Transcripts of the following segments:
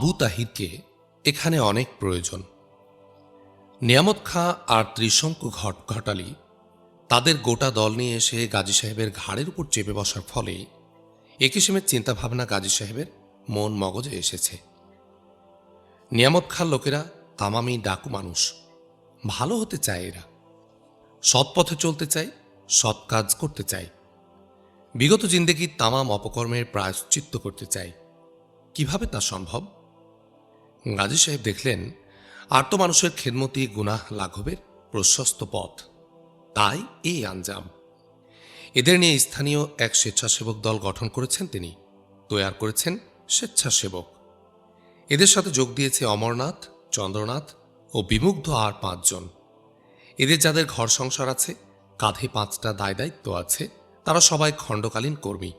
আবু তাহিরকে এখানে অনেক প্রয়োজন। নিয়ামত খাঁ আর ত্রিশঙ্কু ঘট ঘটালি তাদের গোটা দল নিয়ে এসে গাজী সাহেবের ঘাড়ের উপর চেপে বসার ফলে এ কিসিমের চিন্তাভাবনা গাজী সাহেবের মন মগজে এসেছে। নিয়ামত খাঁর লোকেরা তামামি ডাকু মানুষ, ভালো হতে চায় এরা। সৎ পথে চলতে চায়, সৎ কাজ করতে চায়। বিগত জিন্দেগি তামাম অপকর্মের প্রায়শ্চিত্ত করতে চায়। কীভাবে তা সম্ভব? গাজী সাহেব দেখলেন আর্ত মানুষের খেদমতি, গুনাহ লাঘবের প্রশস্ত পথ। তাই এই আঞ্জাম। এদের নিয়ে স্থানীয় এক স্বেচ্ছাসেবক দল গঠন করেছেন তিনি। তৈয়ার করেছেন স্বেচ্ছাসেবক। এদের সাথে যোগ দিয়েছে অমরনাথ, চন্দ্রনাথ ও বিমুগ্ধ আর পাঁচজন। এদের যাদের ঘর সংসার আছে, কাঁধে পাঁচটা দায় দায়িত্ব আছে, তারা সবাই খণ্ডকালীন কর্মী।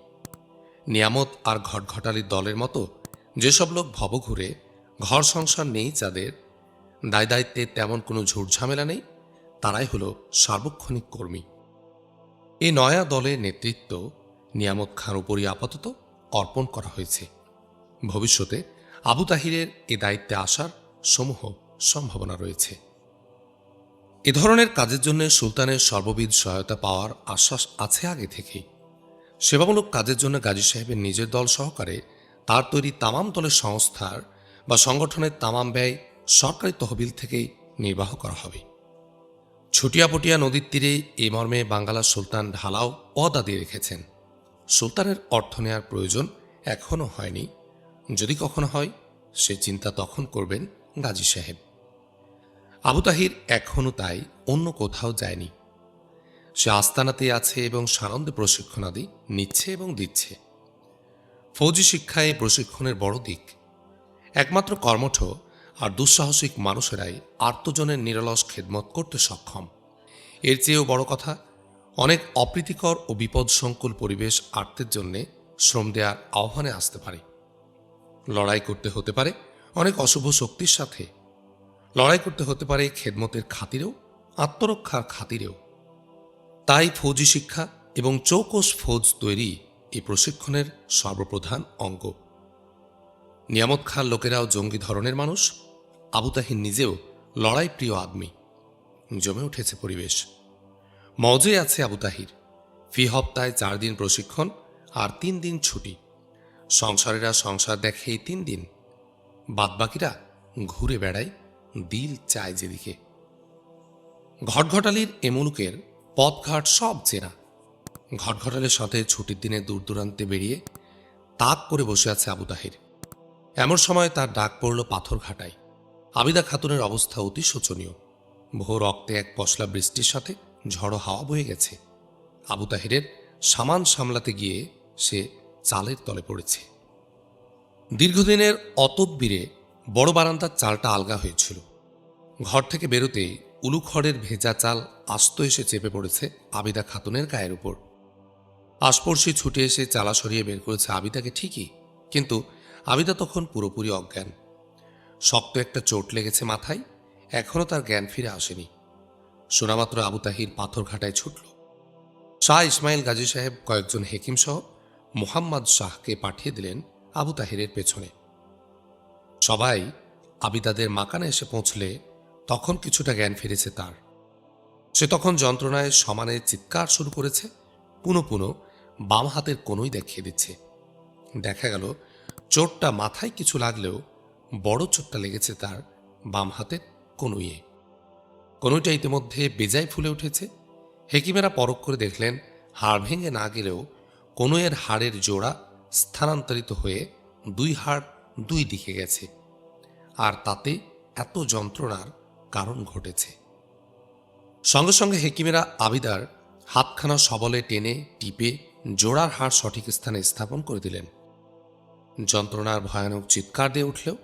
নিয়ামত আর ঘটঘটালির দলের মতো যেসব লোক ভব ঘুরে ঘর সংসার নেই যাদের। দায় দায়িত্বে তেমন কোনো ঝুটঝামেলা নেই। তারাই হলো সার্বক্ষণিক কর্মী। এ নয়া দলের নেতৃত্ব নিয়ামত খান উপরই আপাতত অর্পণ করা হয়েছে। ভবিষ্যতে আবু তাহিরের এ দায়িত্বে আসার সমূহ সম্ভাবনা রয়েছে। এ ধরনের কাজের জন্য সুলতানের সর্ববিধ সহায়তা পাওয়ার আশ্বাস আছে আগে থেকেই। সেবামূলক কাজের জন্য গাজী সাহেবের নিজের দল সহকারে তার তৈরি তামাম দলের সংস্থার বা সংগঠনের তামাম ব্যয় সরকারি তহবিল থেকেই নির্বাহ করা হবে। ছুটিয়াপটিয়া নদীর তীরে এ মর্মে বাঙ্গালা সুলতান ঢালাও পদা দিয়ে রেখেছেন। সুলতানের অর্থ নেওয়ার প্রয়োজন এখনও হয়নি। যদি কখনো হয়, সে চিন্তা তখন করবেন গাজী সাহেব। আবু তাহির এখনও তাই, অন্য কোথাও যায়নি। সে আস্তানাতে আছে এবং সানন্দে প্রশিক্ষণাদি নিচ্ছে এবং দিচ্ছে। ফৌজি শিক্ষায় প্রশিক্ষণের বড় দিক। একমাত্র কর্মঠ আর দুঃসাহসিক মানুষেরাই আত্মজনের নিরলস খেদমত করতে সক্ষম। এর চেয়েও বড় কথা, অনেক অপ্রীতিকর ও বিপদসংকুল পরিবেশ আর্তের জন্যে শ্রম দেওয়ার আহ্বানে আসতে পারে। লড়াই করতে হতে পারে অনেক অশুভ শক্তির সাথে। লড়াই করতে হতে পারে খেদমতের খাতিরেও, আত্মরক্ষার খাতিরেও। তাই ফৌজি শিক্ষা এবং চৌকস ফৌজ তৈরি এই প্রশিক্ষণের সর্বপ্রধান অঙ্গ। নিয়ামত খান লোকেরাও জঙ্গি ধরনের মানুষ, আবু তাহির নিজেও লড়াই প্রিয় আদমি। জমে উঠেছে পরিবেশ। মজে আছে আবু তাহির। ফি হপ্তায় চার দিন প্রশিক্ষণ আর তিন দিন ছুটি। সংসারেরা সংসার দেখে এই তিন দিন। বাদবাকিরা ঘুরে বেড়ায়, দিল চায় যেদিকে। ঘটঘটালির এ মুলুকের পথঘাট সব চেনা। ঘটঘটালের সাথে ছুটির দিনে দূর দূরান্তে বেরিয়ে তাক করে বসে আছে আবু তাহির। এমন সময় তার ডাক পড়ল পাথর ঘাটায়। আবিদা খাতুনের অবস্থা অতি শোচনীয়। ভোর রক্তে এক পশলা বৃষ্টির সাথে ঝড়ো হাওয়া বয়ে গেছে। আবু তাহিরের সামান সামলাতে গিয়ে সে চালের তলে পড়েছে। দীর্ঘদিনের অতদ্বীরে বড় বারান্দার চালটা আলগা হয়েছিল। ঘর থেকে বেরোতে উলুখড়ের ভেজা চাল আস্ত এসে চেপে পড়েছে আবিদা খাতুনের গায়ের উপর। আশপর্শী ছুটে এসে চালা সরিয়ে বের করেছে আবিদাকে ঠিকই, কিন্তু আবিদা তখন পুরোপুরি অজ্ঞান। শক্ত একটা চোট লেগেছে মাথায়, এখনও তার জ্ঞান ফিরে আসেনি। শোনামাত্র আবু তাহির পাথর ঘাটায় ছুটল। শাহ ইসমাইল গাজী সাহেব কয়েকজন হেকিম সহ মোহাম্মদ শাহকে পাঠিয়ে দিলেন আবু তাহিরের পেছনে। সবাই আবিদাদের মাকানে এসে পৌঁছলে তখন কিছুটা জ্ঞান ফিরেছে তার। সে তখন যন্ত্রণায় সমানে চিৎকার শুরু করেছে, পুনো পুনো বাম হাতের কোনোই দেখিয়ে দিচ্ছে। দেখা গেল চোটটা মাথায় কিছু লাগলেও বড় চোটটা লেগেছে তার বাম হাতের কনুইয়ে। কনুইটা ইতিমধ্যে বেজায় ফুলে উঠেছে। হেকিমেরা পরখ করে দেখলেন, হাড় ভেঙে না গেলেও কনুয়ের হাড়ের জোড়া স্থানান্তরিত হয়ে দুই হাড় দুই দিকে গেছে। আর তাতে এত যন্ত্রণার কারণ ঘটেছে। সঙ্গে সঙ্গে হেকিমেরা আবিদার হাতখানা সবলে টেনে টিপে জোড়ার হাড় সঠিক স্থানে স্থাপন করে দিলেন। যন্ত্রণার ভয়ানক চিৎকার দিয়ে উঠলেও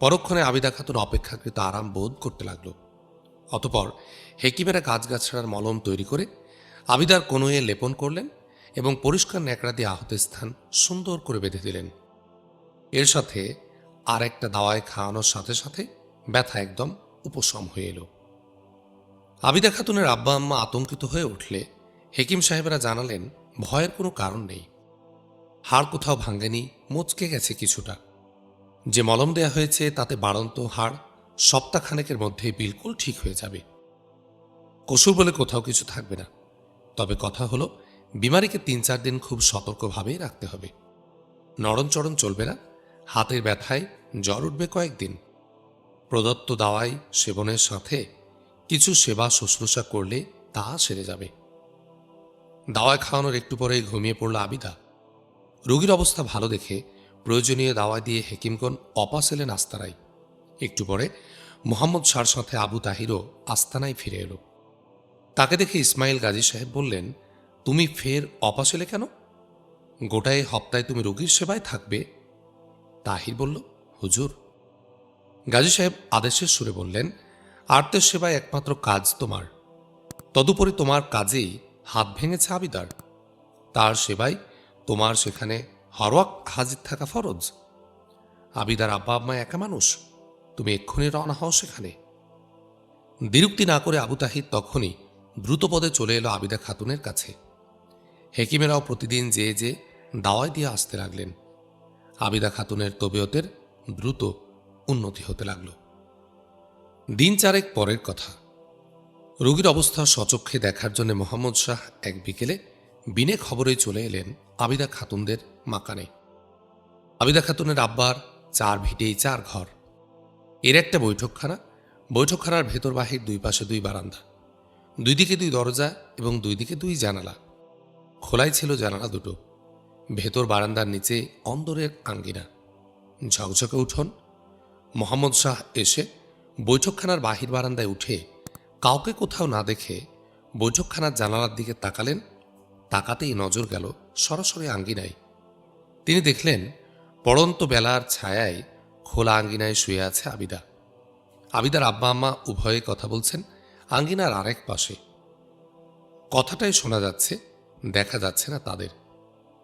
পরক্ষণে আবিদা খাতুন অপেক্ষাকৃত আরাম বোধ করতে লাগল। অতপর হেকিমেরা গাছগাছড়ার মলম তৈরি করে আবিদার কনুয়ে লেপন করলেন এবং পরিষ্কার ন্যাকড়া দিয়ে আহত স্থান সুন্দর করে বেঁধে দিলেন। এর সাথে আর একটা দাওয়ায় খাওয়ানোর সাথে সাথে ব্যথা একদম উপশম হয়ে এলো। আবিদা খাতুনের আব্বা আম্মা আতঙ্কিত হয়ে উঠলে হেকিম সাহেবরা জানালেন, ভয়ের কোনো কারণ নেই। হাড় কোথাও ভাঙ্গেনি মুচকে গেছে কিছুটা। যে মলম দেয়া হয়েছে তাতে বাড়ন্ত হাড় সপ্তাহখানেকের মধ্যে বিলকুল ঠিক হয়ে যাবে। কসুর বলে কোথাও কিছু থাকবে না। তবে কথা হলো, বিমারিকে তিন চার দিন খুব সতর্কভাবেই রাখতে হবে। নরণচরণ চলবে না, হাতের ব্যথায় জ্বর উঠবে কয়েকদিন। প্রদত্ত দাওয়াই সেবনের সাথে কিছু সেবা শুশ্রূষা করলে তা সেরে যাবে। দাওয়ায় খাওয়ানোর একটু পরেই ঘুমিয়ে পড়ল আবিদা। রোগীর অবস্থা ভালো দেখে প্রয়োজনীয় দাওয়া দিয়ে হেকিমগণ অপাস এলেন আস্তানায় একটু পরে মোহাম্মদ শাহর সাথে আবু তাহিরও আস্তানায় ফিরে এলো। তাকে দেখে ইসমাইল গাজী সাহেব বললেন, তুমি ফের অপাস এলে কেন গোটায় হপ্তায় তুমি রোগীর সেবায় থাকবে? তাহির বলল, হুজুর। গাজী সাহেব আদেশের সুরে বললেন আর্তের সেবায় একমাত্র কাজ তোমার। তদুপরি তোমার কাজেই হাত ভেঙেছে আবিদার। তার সেবায় তোমার সেখানে হরওয়াক হাজির থাকা ফরজ। আবিদার আব্বা আম্মা একা মানুষ, তুমি এক্ষুনি রওনা হও সেখানে। বিরক্তি না করে আবু তাহিদ তখনই দ্রুতপদে চলে এলো আবিদা খাতুনের কাছে। হেকিমেরাও প্রতিদিন যে যে দাওয়াই দিয়ে আসতে লাগলেন। আবিদা খাতুনের তবিয়তের দ্রুত উন্নতি হতে লাগল। দিন চারেক পরের কথা। রোগীর অবস্থা সচক্ষে দেখার জন্য মোহাম্মদ শাহ এক বিকেলে বিনে খবরে চলে এলেন আবিদা খাতুনদের মাকানে। আবিদা খাতুনের আব্বার চার ভিটেই চার ঘর। এর একটা বৈঠকখানা, বৈঠকখানার ভেতর বাহির দুই পাশে দুই বারান্দা। দুই দিকে দুই দরজা এবং দুই দিকে দুই জানালা। খোলাই ছিল জানালা দুটো। ভেতর বারান্দার নিচে অন্দরের আঙ্গিনা। ঝকঝকে উঠোন। মোহাম্মদ শাহ এসে বৈঠকখানার বাহির বারান্দায় উঠে কাউকে কোথাও না দেখে বৈঠকখানার জানালার দিকে তাকালেন তাকাতেই নজর গেল সরাসরি আঙ্গিনায়। তিনি দেখলেন পড়ন্ত বেলার ছায়ায় খোলা আঙ্গিনায় শুয়ে আছে আবিদা। আবিদার আব্বা আম্মা উভয়ে কথা বলছেন, আঙ্গিনার আরেক পাশে। কথাটাই শোনা যাচ্ছে, দেখা যাচ্ছে না তাদের।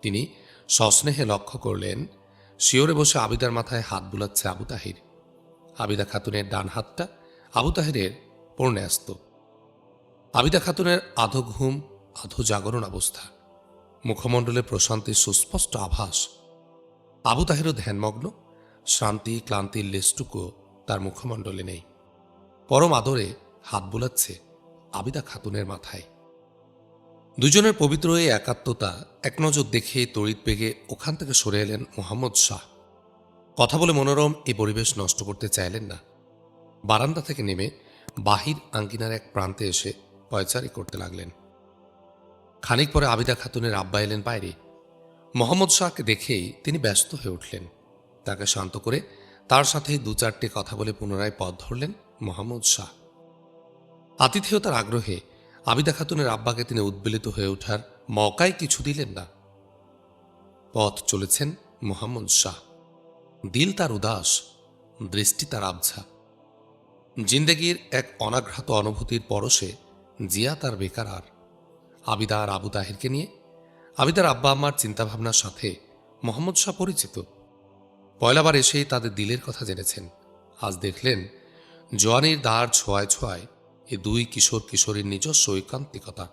তিনি সস্নেহে লক্ষ্য করলেন, শিওরে বসে আবিদার মাথায় হাত বুলাচ্ছে আবু তাহির। আবিদা খাতুনের ডান হাতটা আবু তাহিরের পূর্ণাস্ত আবিদা খাতুনের আধো ঘুম আধো জাগরণ অবস্থা। মুখমণ্ডলে প্রশান্তির সুস্পষ্ট আভাস। আবু তাহিরও ধ্যানমগ্ন। শান্তি, ক্লান্তির লেসটুকু তার মুখমণ্ডলে নেই। পরম আদরে হাত বুলাচ্ছে আবিদা খাতুনের মাথায়। দুজনের পবিত্র এই একাত্মতা এক নজর দেখে তড়িৎ বেগে ওখান থেকে সরে এলেন মোহাম্মদ শাহ। কথা বলে মনোরম এই পরিবেশ নষ্ট করতে চাইলেন না। বারান্দা থেকে নেমে বাহির আঙ্গিনার এক প্রান্তে এসে পয়চারি করতে লাগলেন। খানিক পরে আবিদা খাতুনের আব্বা এলেন বাইরে। মোহাম্মদ শাহকে দেখেই তিনি ব্যস্ত হয়ে উঠলেন। তাকে শান্ত করে তার সাথে দু চারটে কথা বলে পুনরায় পথ ধরলেন মোহাম্মদ শাহ। আতিথেয়তার আগ্রহে আবিদা খাতুনের আব্বাকে তিনি উদ্বেলিত হয়ে ওঠার মকাই কিছু দিলেন না। পথ চলেছেন মোহাম্মদ শাহ। দিল তার উদাস, দৃষ্টি তার আবঝা জিন্দেগির এক অনাঘ্রাত অনুভূতির পরশে জিয়া তার বেকার আর আবিদা আর আবু তাহিরকে নিয়ে আবিদার আব্বা আম্মার চিন্তাভাবনার সাথে মোহাম্মদ শাহ পরিচিত। পয়লাবার এসেই তাদের দিলের কথা জেনেছেন। আজ দেখলেন জোয়ানির দ্বার ছোঁয়ায় ছোঁয়ায় এ দুই কিশোর কিশোরীর নিজস্ব ঐকান্তিকতা।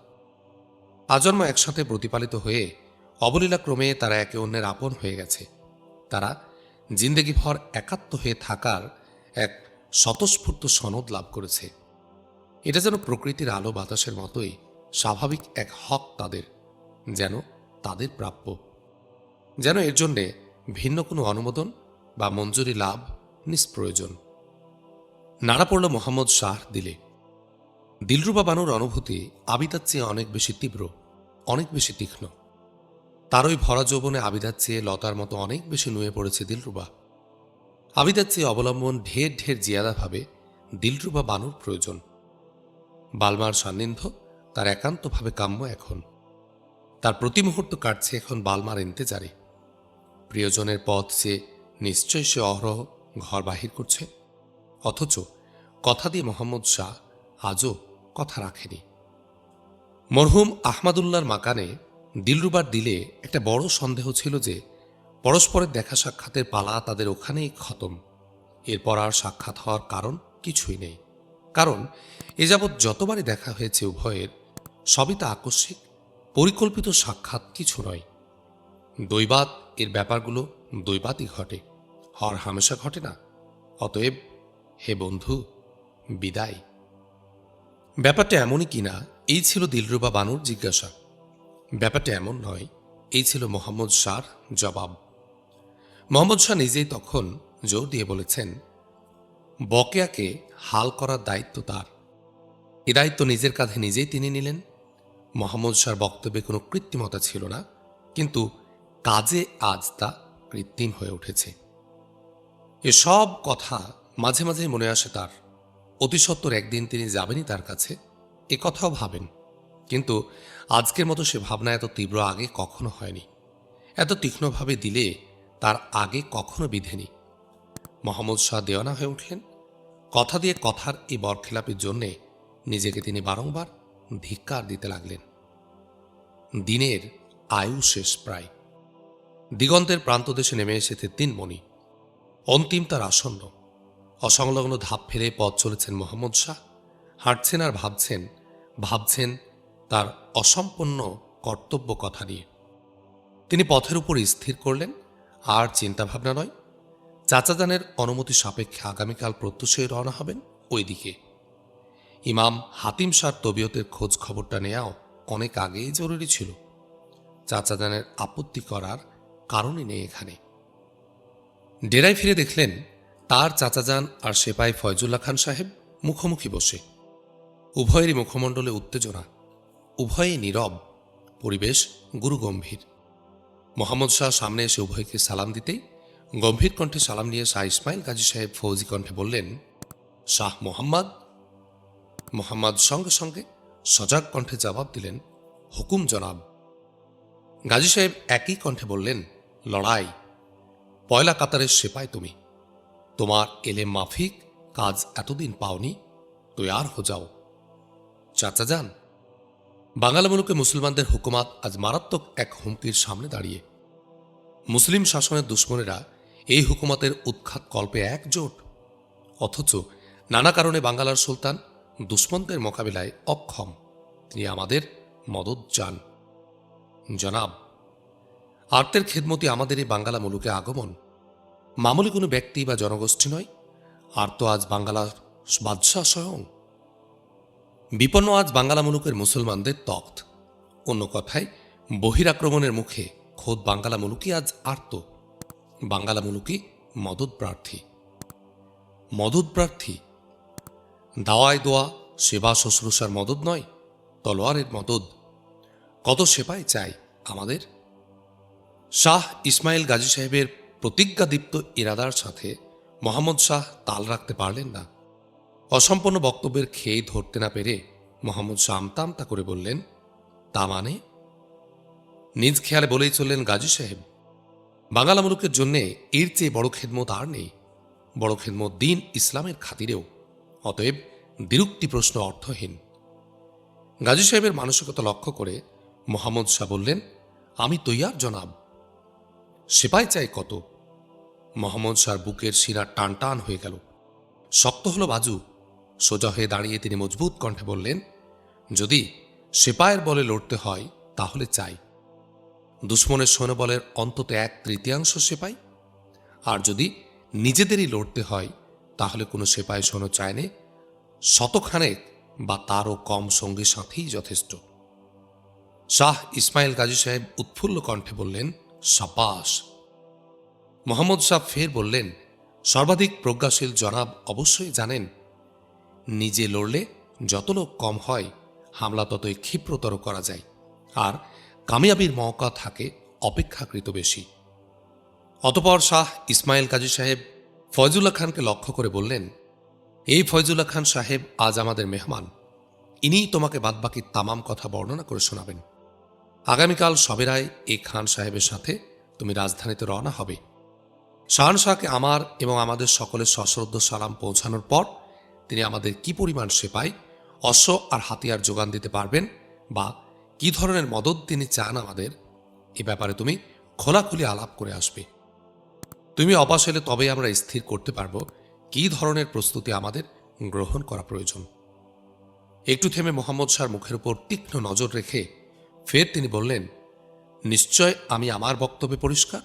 আজন্ম একসাথে প্রতিপালিত হয়ে অবলীলাক্রমে তারা একে অন্যের আপন হয়ে গেছে। তারা জিন্দেগিভর একাত্ম হয়ে থাকার এক স্বতঃস্ফূর্ত সনদ লাভ করেছে। এটা যেন প্রকৃতির আলো বাতাসের মতোই স্বাভাবিক এক হক তাদের, যেন তাদের প্রাপ্য। যেন এর জন্যে ভিন্ন কোনো অনুমোদন বা মঞ্জুরি লাভ নিষ্প্রয়োজন। নাড়া পড়ল মোহাম্মদ শাহ দিলে। দিলরুবা বানুর অনুভূতি আবিদার চেয়ে অনেক বেশি তীব্র, অনেক বেশি তীক্ষ্ণ। তার ওই ভরা যৌবনে আবিদার চেয়ে লতার মতো অনেক বেশি নুয়ে পড়েছে দিলরুবা। আবিদার চেয়ে অবলম্বন ঢের ঢের জিয়াদাভাবে দিলরুবা বানুর প্রয়োজন। বালমার সান্নিধ্য তার একান্তভাবে কাম্য এখন। তার প্রতি মুহূর্ত কাটছে এখন বালমার ইন্তেজারে। প্রিয়জনের পথ যে নিশ্চয় সে অহরহ ঘর বাহির করছে, অথচ কথা দিয়ে মোহাম্মদ শাহ আজও কথা রাখেনি। মরহুম আহমাদুল্লাহর মাকানে দিলরুবার দিলে একটা বড় সন্দেহ ছিল যে পরস্পরের দেখা সাক্ষাতের পালা তাদের ওখানেই খতম। এরপর আর সাক্ষাৎ হওয়ার কারণ কিছুই নেই। কারণ এ যাবৎ যতবারই দেখা হয়েছে উভয়ের সবই তা আকস্মিক, পরিকল্পিত সাক্ষাৎ কিছু নয়। দৈবাত এর ব্যাপারগুলো দৈবাতই ঘটে, হর হামেশা ঘটে না, অতএব হে বন্ধু, বিদায়। ব্যাপারটা এমনই কিনা এই ছিল দিলরুবা বানুর জিজ্ঞাসা। ব্যাপারটা এমন নয়, এই ছিল মোহাম্মদ শাহর জবাব। মোহাম্মদ শাহ নিজেই তখন জোর দিয়ে বলেছেন, বকেয়াকে হাল করার দায়িত্ব তার। এ দায়িত্ব নিজের কাঁধে নিজেই তিনি নিলেন মোহাম্মদ শাহর বক্তব্যে কোনো কৃত্রিমতা ছিল না, কিন্তু কাজে আজ তা কৃত্রিম হয়ে উঠেছে। এসব কথা মাঝে মাঝে মনে আসে তার। অতি সত্বর একদিন তিনি যাবেনই তার কাছে, এ কথাও ভাবেন। কিন্তু আজকের মতো সে ভাবনা এত তীব্র আগে কখনো হয়নি। এত তীক্ষ্ণভাবে দিলে তার আগে কখনো বিধেনি। মোহাম্মদ শাহ দেওয়ানা হয়ে উঠলেন। কথা দিয়ে কথার এই বরখেলাপের জন্যে নিজেকে তিনি বারংবার ধিক্কার দিতে লাগলেন। দিনের আয়ু শেষ প্রায়। দিগন্তের প্রান্তদেশে নেমে এসেছে তিন মণি অন্তিম তার আসন্ন। অসংলগ্ন ধাপ ফেলে পথ চলেছেন মোহাম্মদ শাহ। হাঁটছেন আর ভাবছেন ভাবছেন তার অসম্পন্ন কর্তব্য কথা নিয়ে। তিনি পথের উপর স্থির করলেন, আর চিন্তাভাবনা নয়। চাচাজানের অনুমতি সাপেক্ষে আগামীকাল প্রত্যুষে রওনা হবেন ওইদিকে। ইমাম হাতিম শাহ তবিয়তের খোঁজ খবরটা নেওয়াও অনেক আগেই জরুরি ছিল। চাচাজানের আপত্তি করার কারণই নেই এখানে। ডেরায় ফিরে দেখলেন, তার চাচাজান আর সেপাই ফয়জুল্লাহ খান সাহেব মুখোমুখি বসে। উভয়েরই মুখমণ্ডলে উত্তেজনা উভয়ে নীরব, পরিবেশ গুরুগম্ভীর। মোহাম্মদ শাহ সামনে এসে উভয়কে সালাম দিতেই গম্ভীর কণ্ঠে সালাম নিয়ে শাহ ইসমাইল গাজী সাহেব ফৌজি কণ্ঠে বললেন, শাহ মোহাম্মদ মোহাম্মদ সঙ্গে সঙ্গে সজাগ কণ্ঠে জবাব দিলেন, হুকুম জনাব। গাজী সাহেব একই কণ্ঠে বললেন, লড়াই, পয়লা কাতারের সেপাই তুমি। তোমার এলে মাফিক কাজ এতদিন পাওনি, তৈয়ার হো যাও। চাচা যান। বাঙালি মুলুকে মুসলমানদের হুকুমাত আজ মারাত্মক এক হুমকির সামনে দাঁড়িয়ে। মুসলিম শাসনের দুশ্মনেরা এই হুকুমাতের উৎখাত কল্পে একজোট। অথচ নানা কারণে বাঙ্গালার সুলতান দুশ্মনদের মোকাবিলায় অক্ষম। তিনি আমাদের মদত চান জনাব, আর্তের খেদমতি আমাদের এই বাঙ্গালা মুলুকে আগমন। মামুলি কোনো ব্যক্তি বা জনগোষ্ঠী নয়। আর তো আজ বাঙ্গালার বাদশাহ স্বয়ং। বিপন্ন আজ বাঙ্গালা মুলুকের মুসলমানদের তখ্ত অন্য কথায়, বহিরাক্রমণের মুখে খোদ বাঙ্গালা মুলুকি আজ আর্ত। বাঙ্গালা মুলুকি মদত প্রার্থী মদত প্রার্থী দাওয়ায় দোয়া, সেবা শুশ্রূষার মদত নয়, তলোয়ারের মদত। কত সেবাই চাই আমাদের? শাহ ইসমাইল গাজী সাহেবের প্রতিজ্ঞাদীপ্ত ইরাদার সাথে মোহাম্মদ শাহ তাল রাখতে পারলেন না। অসম্পন্ন বক্তব্যের খেয়ে ধরতে না পেরে মোহাম্মদ শাহ আমতা করে বললেন, তা মানে? নিজ খেয়ালে বলেই চললেন গাজী সাহেব, বাঙালা মুলুকের জন্যে এর চেয়ে বড় খেদমত আর নেই। বড় খেদমত দিন ইসলামের খাতিরেও। অতএব বিরক্তি প্রশ্ন অর্থহীন। গাজী সাহেবের মানসিকতা লক্ষ্য করে মোহাম্মদ শাহ বললেন, আমি তৈয়ার, জনাব। সেপাই চাই কত? মোহাম্মদ শাহর বুকের শিরা টান টান হয়ে গেল। শক্ত হলো বাজু। সোজা হয়ে দাঁড়িয়ে তিনি মজবুত কণ্ঠে বললেন, যদি সেপায়ের বলে লড়তে হয়, তাহলে চাই। দুশ্মনের সৈন্যবলের অন্তত এক তৃতীয়াংশ সেপাই। আর যদি নিজেদেরই লড়তে হয় তাহলে কোনো সেপাই শোনো চায়নি। শতখানেক বা তারও কম সঙ্গী সাথেই যথেষ্ট। শাহ ইসমাইল গাজী সাহেব উৎফুল্ল কণ্ঠে বললেন সাপাস মোহাম্মদ শাহ ফের বললেন, সর্বাধিক প্রজ্ঞাশীল জনাব অবশ্যই জানেন, নিজে লড়লে যত লোক কম হয়, হামলা ততই ক্ষিপ্রতর করা যায়, আর কামিয়াবির মৌকা থাকে অপেক্ষাকৃত বেশি। অতপর শাহ ইসমাইল কাজী সাহেব ফয়জুল্লাহ খানকে লক্ষ্য করে বললেন, এই ফয়জুল্লাহ খান সাহেব আজ আমাদের মেহমান। ইনিই তোমাকে বাদবাকি তামাম কথা বর্ণনা করে শোনাবেন। আগামীকাল সবেরায় এই খান সাহেবের সাথে তুমি রাজধানীতে রওনা হবে। শাহকে আমার এবং আমাদের সকলের সশ্রদ্ধ সালাম পৌঁছানোর পর তিনি আমাদের কি পরিমাণ সেপাই, অশ্ব আর হাতিয়ার যোগান দিতে পারবেন বা কি ধরনের মদত তিনি চান আমাদের, এ ব্যাপারে তুমি খোলাখুলি আলাপ করে আসবে। তুমি অপাস হলে তবেই আমরা স্থির করতে পারব। কি ধরনের প্রস্তুতি আমাদের গ্রহণ করা প্রয়োজন? একটু থেমে মোহাম্মদ শাহর মুখের উপর তীক্ষ্ণ নজর রেখে ফের তিনি বললেন, নিশ্চয় আমি আমার বক্তব্যে পরিষ্কার?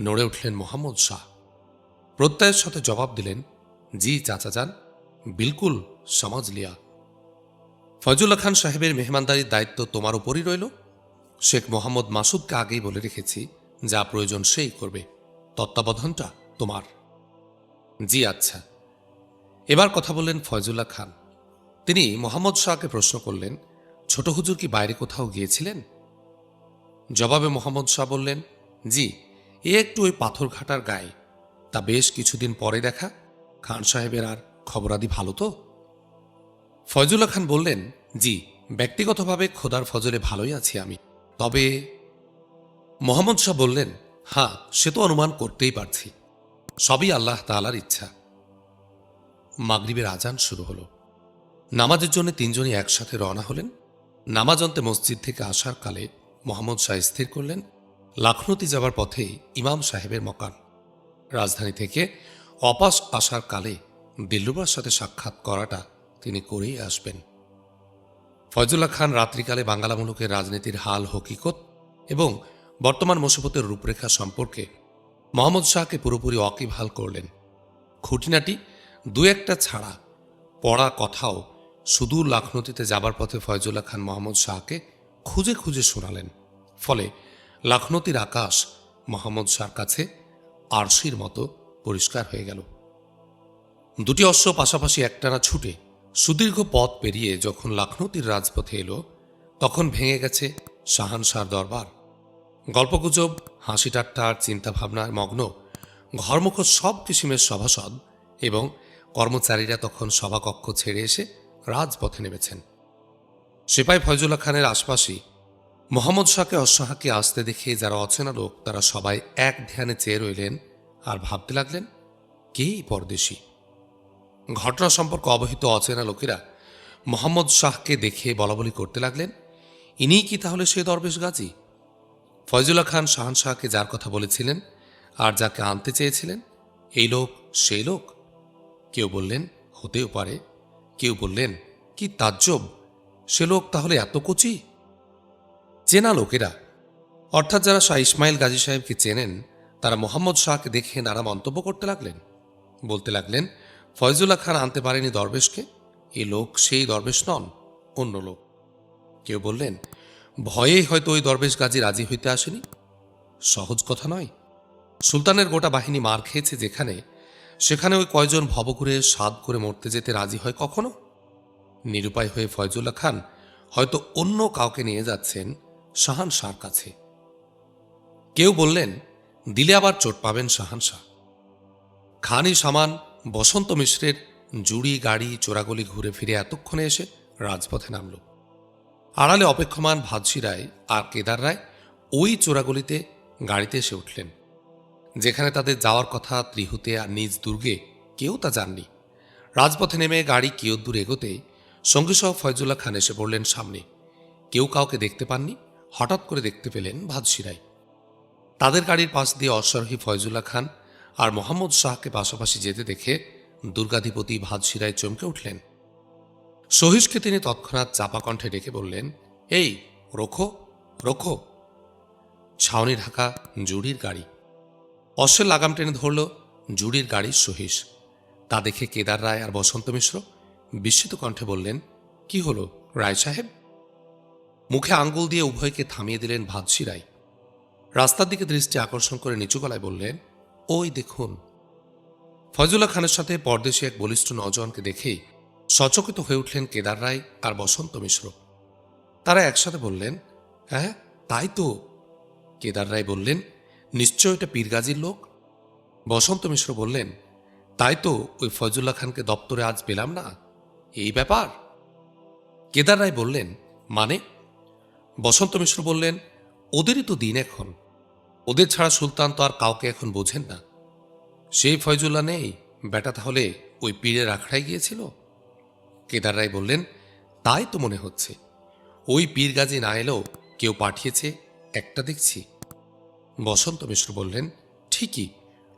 নড়ে উঠলেন মোহাম্মদ শাহ। প্রত্যয়ের সাথে জবাব দিলেন, জি চাচা যান, বিলকুল সমাজ লিয়া। ফজলুল্লাহ খান সাহেবের মেহমানদারির দায়িত্ব তোমার উপরই রইল। শেখ মোহাম্মদ মাসুদকে আগেই বলে রেখেছি, যা প্রয়োজন সেই করবে। তত্ত্বাবধানটা তোমার। জি আচ্ছা। এবার কথা বললেন ফয়জুল্লাহ খান। তিনি মোহাম্মদ শাহকে প্রশ্ন করলেন, ছোট হুজুর কি বাইরে কোথাও গিয়েছিলেন? জবাবে মোহাম্মদ শাহ বললেন, জি, এ একটু ওই পাথর ঘাটার গায়ে। তা বেশ কিছুদিন পরে দেখা। খান সাহেবের আর খবরাদি ভালো তো? ফয়জুল্লাহ খান বললেন, জি, ব্যক্তিগতভাবে খোদার ফজলে ভালোই আছি আমি। তবে মোহাম্মদ শাহ বললেন হ্যাঁ সে তো অনুমান করতেই পারছি। সবই আল্লাহ তালার ইচ্ছা। মাগরিবের আজান শুরু হলো। নামাজের জন্য তিনজনই একসাথে রওনা হলেন। নামাজ অন্তে মসজিদ থেকে আসার কালে মোহাম্মদ শাহ স্থির করলেন। লাখনৌতি যাবার পথে ইমাম সাহেবের মকান। রাজধানী থেকে অপাস আসার কালে দিল্লুবার সাথে সাক্ষাৎ করাটা তিনি করেই আসবেন। ফয়জুল্লাহ খান রাত্রিকালে বাংলামূলকের রাজনীতির হাল, হকিকত এবং বর্তমান মুসিবতের রূপরেখা সম্পর্কে মোহাম্মদ শাহকে পুরোপুরি অকিভাল করলেন। খুঁটিনাটি দু একটা ছাড়া পড়া কথাও সুদূর লাখনতিতে যাবার পথে ফয়জুল্লাহ খান মোহাম্মদ শাহকে খুঁজে খুঁজে শোনালেন। ফলে লাখনতির আকাশ মোহাম্মদ শাহর কাছে আরশির মতো পরিষ্কার হয়ে গেল। দুটি অশ্ব পাশাপাশি একটানা ছুটে সুদীর্ঘ পথ পেরিয়ে যখন লাখনৌতির রাজপথে এলো, তখন ভেঙে গেছে শাহান শাহর দরবার। গল্পগুজব হাসি ঠাট্টা আর চিন্তাভাবনায় মগ্ন ঘরমুখ সব কিসিমের সভাসদ এবং কর্মচারীরা তখন সভাকক্ষ ছেড়ে এসে রাজপথে নেমেছেন। সিপাই ফয়জুল্লাহ খানের আশপাশই মোহাম্মদ শাহকে অসহাকে আসতে দেখে যারা অচেনা লোক, তারা সবাই এক ধ্যানে চেয়ে রইলেন আর ভাবতে লাগলেন কেই পরদেশী? ঘটনা সম্পর্কে অবহিত অচেনা লোকেরা মোহাম্মদ শাহকে দেখে বলাবলি করতে লাগলেন, ইনিই কি তাহলে সে দরবেশ গাজী? ফয়জুল্লাহ খান শাহান শাহকে যার কথা বলেছিলেন আর যাকে আনতে চেয়েছিলেন, এই লোক সেই লোক। কেউ বললেন, হতেও পারে। কেউ বললেন, কি তাজ্জব, সে লোক তাহলে এত কচি? চেনা লোকেরা। অর্থাৎ যারা শাহ ইসমাইল গাজী সাহেবকে চেনেন, তারা মোহাম্মদ শাহকে দেখে নানা মন্তব্য করতে লাগলেন। বলতে লাগলেন, ফয়জুল্লাহ খান আনতে পারেনি দরবেশকে, এ লোক সেই দরবেশ নন, অন্য লোক। কেউ বললেন ভয়েই হয়তো ওই দরবেশ গাজী রাজি হইতে আসেনি। সহজ কথা নয়। সুলতানের গোটা বাহিনী মার খেয়েছে যেখানে, সেখানে ওই কয়জন ভব করে সাদ করে মরতে যেতে রাজি হয় কখনো? নিরুপায় হয়ে ফয়জুল্লাহ খান হয়তো অন্য কাউকে নিয়ে যাচ্ছেন শাহান শাহর কাছে। কেউ বললেন, দিলে আবার চোট পাবেন শাহান শাহ। খানি সামান, বসন্ত মিশ্রের জুড়ি গাড়ি চোরাগলি ঘুরে ফিরে এতক্ষণে এসে রাজপথে নামল। আড়ালে অপেক্ষমান ভাদসি রায় আর কেদার রায় ওই চোরাগলিতে গাড়িতে এসে উঠলেন। যেখানে তাদের যাওয়ার কথা ত্রিহুতে আর নিজ দুর্গে কেউ তা জাননি। রাজপথে নেমে গাড়ি কেউ দূর এগোতে সঙ্গীসহ ফয়জুল্লাহ খান এসে পড়লেন সামনে। কেউ কাউকে দেখতে পাননি? হঠাৎ করে দেখতে পেলেন ভাদসিরাই তাদের গাড়ির পাশ দিয়ে অশ্বারোহী ফয়জুল্লাহ খান আর মোহাম্মদ শাহকে পাশাপাশি যেতে দেখে দুর্গাধিপতি ভাদসিরায় চমকে উঠলেন। সহিশকে তিনি তৎক্ষণাৎ চাপা কণ্ঠে ডেকে বললেন, এই, রোখো রোখো। ছাউনি ঢাকা, জুড়ির গাড়ি। অশ্বের লাগাম টেনে ধরল জুড়ির গাড়ির সহিস তা দেখে কেদার রায় আর বসন্ত মিশ্র বিস্মিত কণ্ঠে বললেন, কি হলো, রায় সাহেব? মুখে আঙ্গুল দিয়ে উভয়কে থামিয়ে দিলেন ভাদসি রায়। রাস্তার দিকে দৃষ্টি আকর্ষণ করে নিচু গলায় বললেন, ওই দেখুন। ফয়জুল্লাহ খানের সাথে পরদেশে এক বলিষ্ঠ নজওয়ানকে দেখেই সচকিত হয়ে উঠলেন কেদার রায় আর বসন্ত মিশ্র। তারা একসাথে বললেন হ্যাঁ তাই তো। কেদার রায় বললেন, নিশ্চয় এটা পীরগাজির লোক? বসন্ত মিশ্র বললেন, তাই তো, ওই ফয়জুল্লাহ খানকে দপ্তরে আজ পেলাম না। এই ব্যাপার? কেদার রায় বললেন মানে? বসন্ত মিশ্র বললেন, ওদেরই তো দিন এখন। ওদের ছাড়া সুলতান তো আর কাউকে এখন বোঝেন না। সেই ফয়জুল্লাহ নেই। বেটা তাহলে ওই পীরের আখড়ায় গিয়েছিল? কেদার রায় বললেন, তাই তো মনে হচ্ছে। ওই পীর গাজি না এলেও কেউ পাঠিয়েছে, একটা দেখছি। বসন্ত মিশ্র বললেন, ঠিকই,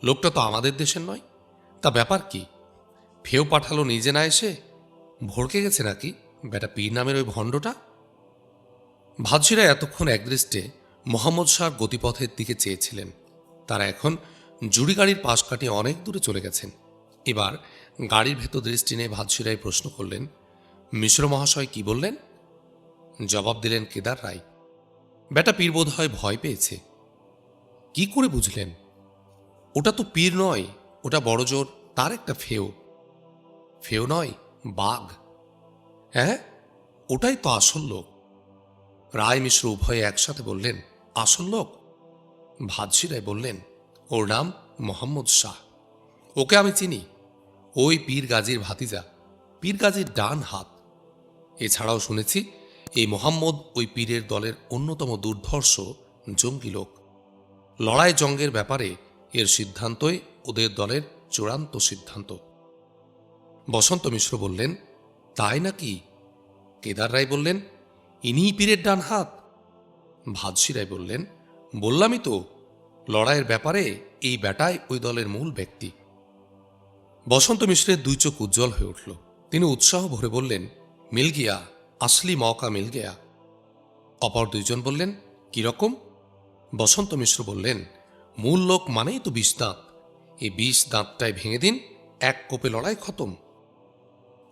লোকটা তো আমাদের দেশের নয়। তা ব্যাপার কি? ফেউ পাঠালো নিজে না এসে? ভড়কে গেছে নাকি? বেটা পীর নামের ওই ভণ্ডটা? ভাদসিরা এতক্ষণ একদৃষ্টে মোহাম্মদ শাহর গতিপথের দিকে চেয়েছিলেন। তারা এখন জুড়ি গাড়ির পাশ কাটিয়ে অনেক দূরে চলে গেছেন। এবার গাড়ির ভেতর দৃষ্টি নিয়ে ভাতশিরাই প্রশ্ন করলেন, মিশ্র মহাশয় কি বললেন? জবাব দিলেন কেদার রায়, বেটা পীর বোধ হয় ভয় পেয়েছে। কি করে বুঝলেন? ওটা তো পীর নয়, ওটা বড় জোর, তার একটা ফেও। ফেও নয়, বাঘ? হ্যাঁ ওটাই তো আসল লোক। রায় মিশ্র উভয়ে একসাথে বললেন, আসল লোক? ভাদশি রায় বললেন, ওর নাম মোহাম্মদ শাহ। ওকে আমি চিনি ওই পীর গাজীর ভাতিজা পীর গাজীর ডান হাত। এছাড়াও শুনেছি, এই মোহাম্মদ ওই পীরের দলের অন্যতম দুর্ধর্ষ, জঙ্গি লোক। লড়াই জঙ্গের ব্যাপারে এর সিদ্ধান্তই ওদের দলের চূড়ান্ত সিদ্ধান্ত। বসন্ত মিশ্র বললেন, তাই নাকি? কেদার রায় বললেন, ইনিই পীরের ডান হাত। ভাদশি রায় বললেন, বললামই তো, লড়াইয়ের ব্যাপারে এই বেটাই ওই দলের মূল ব্যক্তি। বসন্ত মিশ্রের দুই চোখ উজ্জ্বল হয়ে উঠল। তিনি উৎসাহ ভরে বললেন, মিল গিয়া, আসলি মৌকা মিল গিয়া। অপর দুইজন বললেন কীরকম বসন্ত মিশ্র বললেন, মূল লোক মানেই তো বিষ দাঁত। এই বিষ দাঁতটাই ভেঙে দিন, এক কোপে লড়াই খতম।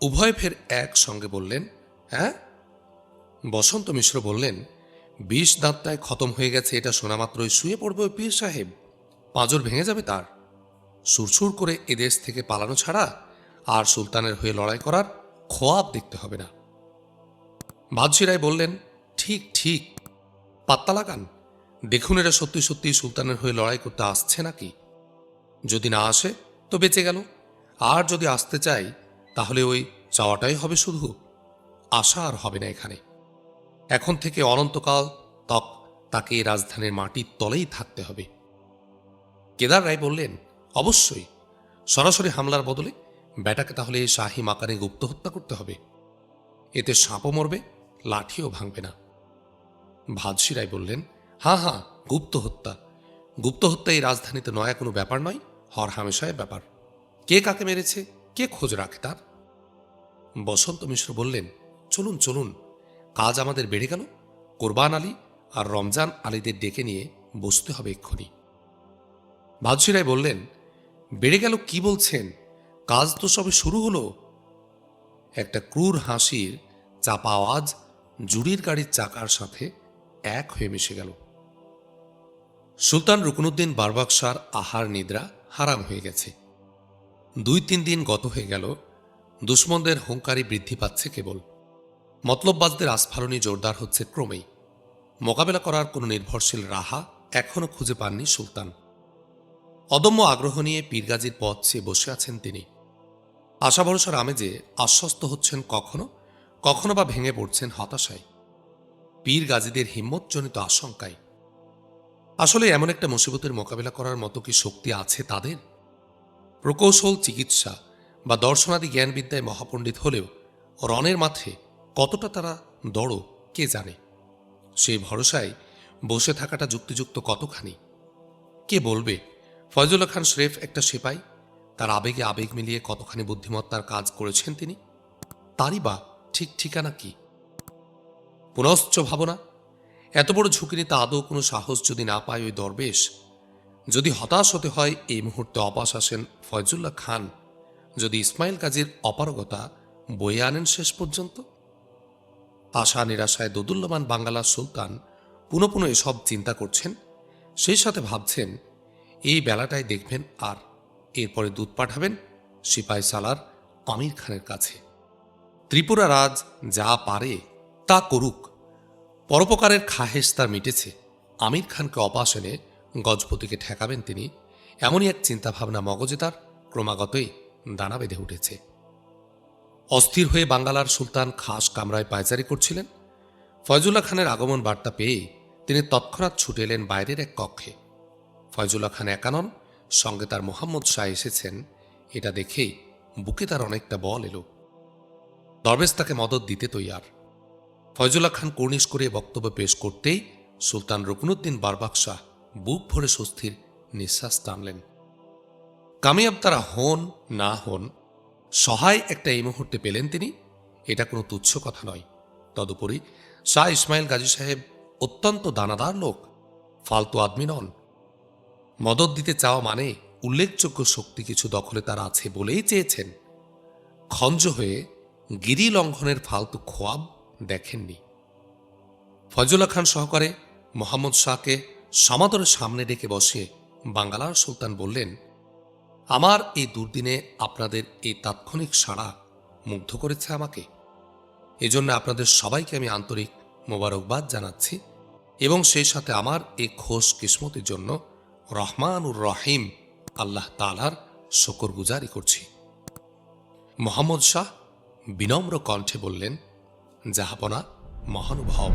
উভয় ফের এক সঙ্গে বললেন হ্যাঁ? বসন্ত মিশ্র বললেন, বিষ দাঁতটায় খতম হয়ে গেছে, এটা শোনা মাত্রই শুয়ে পড়বে ওই পীর সাহেব। পাঁজর ভেঙে যাবে তার। সুরসুর করে এদেশ থেকে পালানো ছাড়া আর সুলতানের হয়ে লড়াই করার খোয়াব দেখতে হবে না। বাদশিরাই বললেন, ঠিক ঠিক। পাত্তা লাগান। দেখুন এরা সত্যি সত্যি সুলতানের হয়ে লড়াই করতে আসছে নাকি। যদি না আসে, তো বেঁচে গেল। আর যদি আসতে চাই, তাহলে ওই চাওয়াটাই হবে শুধু। আশা আর হবে না এখানে। এখন থেকে অনন্তকাল তক তাকে রাজধানীর মাটির তলেই থাকতে হবে। কেদার রায় বললেন অবশ্যই। সরাসরি হামলার বদলে ব্যাটাকে তাহলে শাহী মাকানে গুপ্ত হত্যা করতে হবে। এতে সাপও মরবে, লাঠিও ভাঙবে না। ভাদশি রায় বললেন হ্যাঁ হ্যাঁ গুপ্ত হত্যা। গুপ্ত হত্যা এই রাজধানীতে নয়া কোনো ব্যাপার নয় হর হামেশায় ব্যাপার। কে কাকে মেরেছে, কে খোঁজ রাখে তার? বসন্ত মিশ্র বললেন, চলুন চলুন, কাজ আমাদের বেড়ে গেল। কোরবান আলী আর রমজান আলীদের ডেকে নিয়ে বসতে হবে এক্ষুনি। ভাদশি রায় বললেন বেড়ে গেল কি বলছেন? কাজ তো সবে শুরু হলো। একটা ক্রূর হাসির চাপা আওয়াজ জুড়ির গাড়ির চাকার সাথে এক হয়ে মিশে গেল। সুলতান রুকনুদ্দিন বারবাকশার আহার নিদ্রা হারাম হয়ে গেছে। দুই তিন দিন গত হয়ে গেল, দুশ্মনদের হুঙ্কারি বৃদ্ধি পাচ্ছে কেবল। মতলববাজদের আস্ফালনী জোরদার হচ্ছে ক্রমেই। মোকাবেলা করার কোনো নির্ভরশীল রাহা এখনও খুঁজে পাননি সুলতান। অদম্য আগ্রহ নিয়ে পীরগাজির পথ চেয়ে বসে আছেন তিনি। আশা ভরসার আমেজে আশ্বস্ত হচ্ছেন কখনো কখনো বা ভেঙে পড়ছেন হতাশায়। পীর গাজীদের হিম্মতজনিত আশঙ্কায়। আসলে এমন একটা মুসিবতের মোকাবেলা করার মতো কি শক্তি আছে তাদের? প্রকৌশল, চিকিৎসা বা দর্শনাদি জ্ঞানবিদ্যায় মহাপণ্ডিত হলেও রণের মাঠে কতটা তারা দড়, কে জানে? সেই ভরসায় বসে থাকাটা যুক্তিযুক্ত কতখানি? কে বলবে? ফয়জুল্লাহ খান শরেফ একটা সেপাই। তার আবেগে আবেগ মিলিয়ে কতখানি বুদ্ধিমত্তার কাজ করেছেন তিনি, তারই বা ঠিক ঠিকানা কি? পুনশ্চ ভাবনা, এত বড় ঝুঁকি নিতে আদৌ কোনো সাহস যদি না পায় ওই দরবেশ, যদি হতাশ হতে হয় এই মুহূর্তে অপাস আসেন ফয়জুল্লাহ খান, যদি ইসমাইল কাজীর অপারগতা বয়ে আনেন শেষ পর্যন্ত? আশা নিরাশায় দোদুল্যমান বাঙ্গালার সুলতান পুনঃ পুনঃ এসব চিন্তা করছেন, সেই সাথে ভাবছেন এই বেলাটায় দেখবেন আর এরপরে দুধ পাঠাবেন সিপাই সালার আমির খানের কাছে। ত্রিপুরা রাজ যা পারে তা করুক। পরোপকারের খাহেস তার মিটেছে। আমির খানকে অপাস এনে গজপতিকে ঠেকাবেন তিনি। এমনই এক চিন্তাভাবনা মগজে তার ক্রমাগতই দানা বেঁধে উঠেছে। অস্থির হয়ে বাঙ্গালার সুলতান খাস কামরায় পায়চারি করছিলেন। ফয়জুল্লাহ খানের আগমন বার্তা পেয়ে তিনি তৎক্ষণাৎ ছুটে এলেন বাইরের এক কক্ষে। ফয়জুল্লাহ খান একানন সঙ্গে তার মোহাম্মদ শাহ এসেছেন, এটা দেখেই বুকে তার অনেকটা বল এলো। দরবেশ তাকে মদত দিতে তৈয়ার। ফয়জুল্লাহ খান কর্নিশ করে বক্তব্য পেশ করতেই সুলতান রুকনুদ্দিন বারবাক শাহ বুক ভরে স্বস্তির নিঃশ্বাস টানলেন। কামিয়াব তারা হন না হন, সহায় একটা এই মুহূর্তে পেলেন তিনি, এটা কোনো তুচ্ছ কথা নয়। তদুপরি শাহ ইসমাইল গাজী সাহেব অত্যন্ত দানাদার লোক, ফালতু আদমি নন মদত দিতে চাওয়া মানে উল্লেখযোগ্য শক্তি কিছু দখলে তার আছে বলেই চেয়েছেন। খঞ্জ হয়ে গিরি লঙ্ঘনের ফালতু খোয়াব দেখেননি। ফজলা খান সহকারে মোহাম্মদ শাহকে সমাদরের সামনে ডেকে বসে বাঙ্গালার সুলতান বললেন, আমার এই দুর্দিনে আপনাদের এই তাৎক্ষণিক সাড়া মুগ্ধ করেছে আমাকে। এজন্য আপনাদের সবাইকে আমি আন্তরিক মোবারকবাদ জানাচ্ছি এবং সেই সাথে আমার এই খোশ কিসমতের জন্য রহমানুর রহিম আল্লাহ তালার শকর গুজারি করছি। মোহাম্মদ শাহ বিনম্র কণ্ঠে বললেন জাহাপনা মহানুভব।